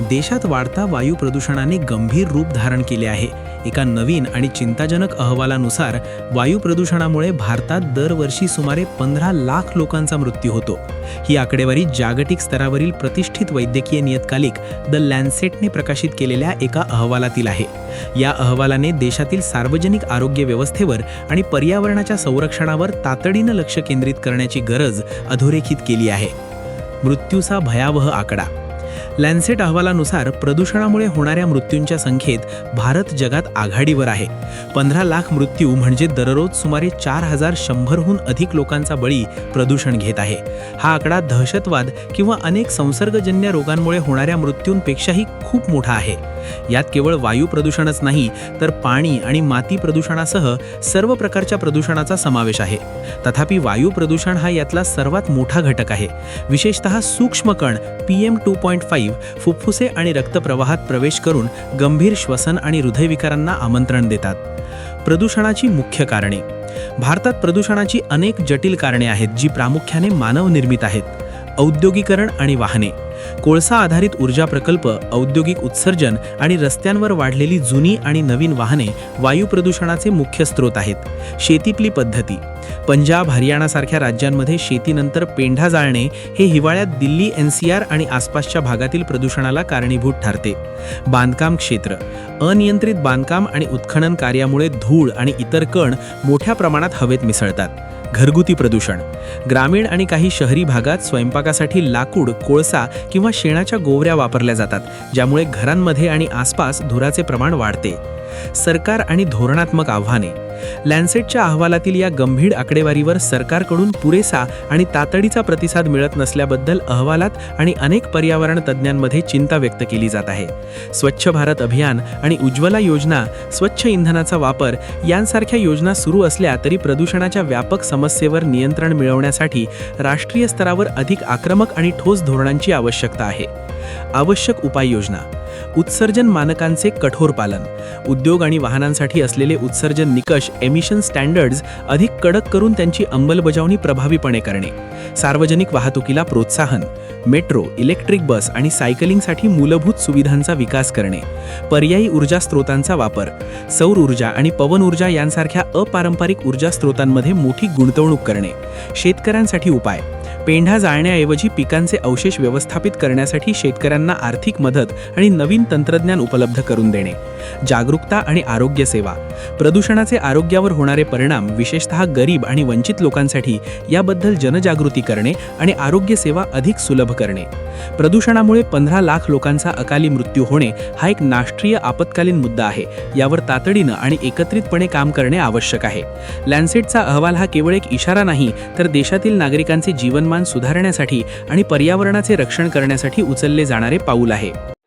देशात वाढता वायू प्रदूषणाने गंभीर रूप धारण केले आहे. एका नवीन आणि चिंताजनक अहवालानुसार वायू प्रदूषणामुळे भारतात दरवर्षी सुमारे पंधरा लाख लोकांचा मृत्यू होतो. ही आकडेवारी जागतिक स्तरावरील प्रतिष्ठित वैद्यकीय नियतकालिक द लॅन्सेटने प्रकाशित केलेल्या एका अहवालातील आहे. या अहवालाने देशातील सार्वजनिक आरोग्य व्यवस्थेवर आणि पर्यावरणाच्या संरक्षणावर तातडीनं लक्ष केंद्रित करण्याची गरज अधोरेखित केली आहे. मृत्यूचा भयावह आकडा लॅन्सेट अहवालानुसार प्रदूषणामुळे होणाऱ्या मृत्यूंच्या संख्येत भारत जगात आघाडीवर आहे. पंधरा लाख मृत्यू म्हणजे दररोज सुमारे चार हजार शंभरहून अधिक लोकांचा बळी प्रदूषण घेत आहे. हा आकडा दहशतवाद किंवा अनेक संसर्गजन्य रोगांमुळे होणाऱ्या मृत्यूंपेक्षाही खूप मोठा आहे. यात केवळ वायू प्रदूषणच नाही तर पाणी आणि माती प्रदूषणासह सर्व प्रकारच्या प्रदूषणाचा समावेश आहे. तथापि वायू प्रदूषण हा यातला सर्वात मोठा घटक आहे. विशेषतः सूक्ष्म कण P M two point five फुफ्फुसे आणि रक्तप्रवाहात प्रवेश करून गंभीर श्वसन आणि हृदयविकारांना आमंत्रण देतात. प्रदूषणाची मुख्य कारणे. भारतात प्रदूषणाची अनेक जटिल कारणे आहेत जी प्रामुख्याने मानवनिर्मित आहेत. औद्योगिकरण आणि वाहने. कोळसा आधारित ऊर्जा प्रकल्प औद्योगिक उत्सर्जन आणि रस्त्यांवर वाढलेली जुनी आणि नवीन वाहने वायू प्रदूषणाचे मुख्य स्रोत आहेत. शेतीतली पद्धती. पंजाब हरियाणासारख्या राज्यांमध्ये शेतीनंतर पेंढा जाळणे हे हिवाळ्यात दिल्ली एन सी आर आणि आसपासच्या भागातील प्रदूषणाला कारणीभूत ठरते. बांधकाम क्षेत्र. अनियंत्रित बांधकाम आणि उत्खनन कार्यामुळे धूळ आणि इतर कण मोठ्या प्रमाणात हवेत मिसळतात. घरगुती प्रदूषण. ग्रामीण आणि काही शहरी भागात स्वयंपाकासाठी लाकूड कोळसा किंवा शेणाच्या गोवऱ्या वापरल्या जातात ज्यामुळे घरांमध्ये आणि आसपास धुराचे प्रमाण वाढते. सरकार आणि धोरणात्मक आव्हाने. लॅन्सेटच्या अहवालातील या गंभीर आकडेवारीवर सरकारकडून पुरेसा आणि तातडीचा प्रतिसाद मिळत नसल्याबद्दल अहवालात आणि अनेक पर्यावरण तज्ज्ञांमध्ये चिंता व्यक्त केली जात आहे. स्वच्छ भारत अभियान आणि उज्ज्वला योजना स्वच्छ इंधनाचा वापर यांसारख्या योजना सुरू असल्या तरी प्रदूषणाच्या व्यापक समस्येवर नियंत्रण मिळवण्यासाठी राष्ट्रीय स्तरावर अधिक आक्रमक आणि ठोस धोरणांची आवश्यकता आहे. आवश्यक उपाययोजना उत्सर्जन मानकांचे कठोर पालन उद्योग आणि वाहनांसाठी असलेले उत्सर्जन निकष एमिशन स्टँडर्ड्स अधिक कडक करून त्यांची अंमलबजावणी प्रभावीपणे करणे सार्वजनिक वाहतुकीला प्रोत्साहन मेट्रो इलेक्ट्रिक बस आणि सायकलिंगसाठी मूलभूत सुविधांचा विकास करणे पर्यायी ऊर्जा स्रोतांचा वापर सौर ऊर्जा आणि पवन ऊर्जा यांसारख्या अपारंपरिक ऊर्जा स्रोतांमध्ये मोठी गुंतवणूक करणे शेतकऱ्यांसाठी उपाय पेंढा जाळण्याऐवजी पिकांचे अवशेष व्यवस्थापित करण्यासाठी शेतकऱ्यांना आर्थिक मदत आणि नवीन तंत्रज्ञान उपलब्ध करून देणे. जागरूकता आणि आरोग्य सेवा. प्रदूषणाचे आरोग्यावर होणारे परिणाम विशेषतः गरीब आणि वंचित लोकांसाठी याबद्दल जनजागृती करणे आणि आरोग्य सेवा अधिक सुलभ करणे. प्रदूषणामुळे पंधरा लाख लोकांचा अकाली मृत्यू होणे हा एक राष्ट्रीय आपत्कालीन मुद्दा आहे. यावर तातडीनं आणि एकत्रितपणे काम करणे आवश्यक आहे. लॅन्सेटचा अहवाल हा केवळ एक इशारा नाही तर देशातील नागरिकांचे जीवनमान सुधारण्यासाठी आणि पर्यावरणाचे रक्षण करण्यासाठी उचलले जाणारे पाऊल आहे.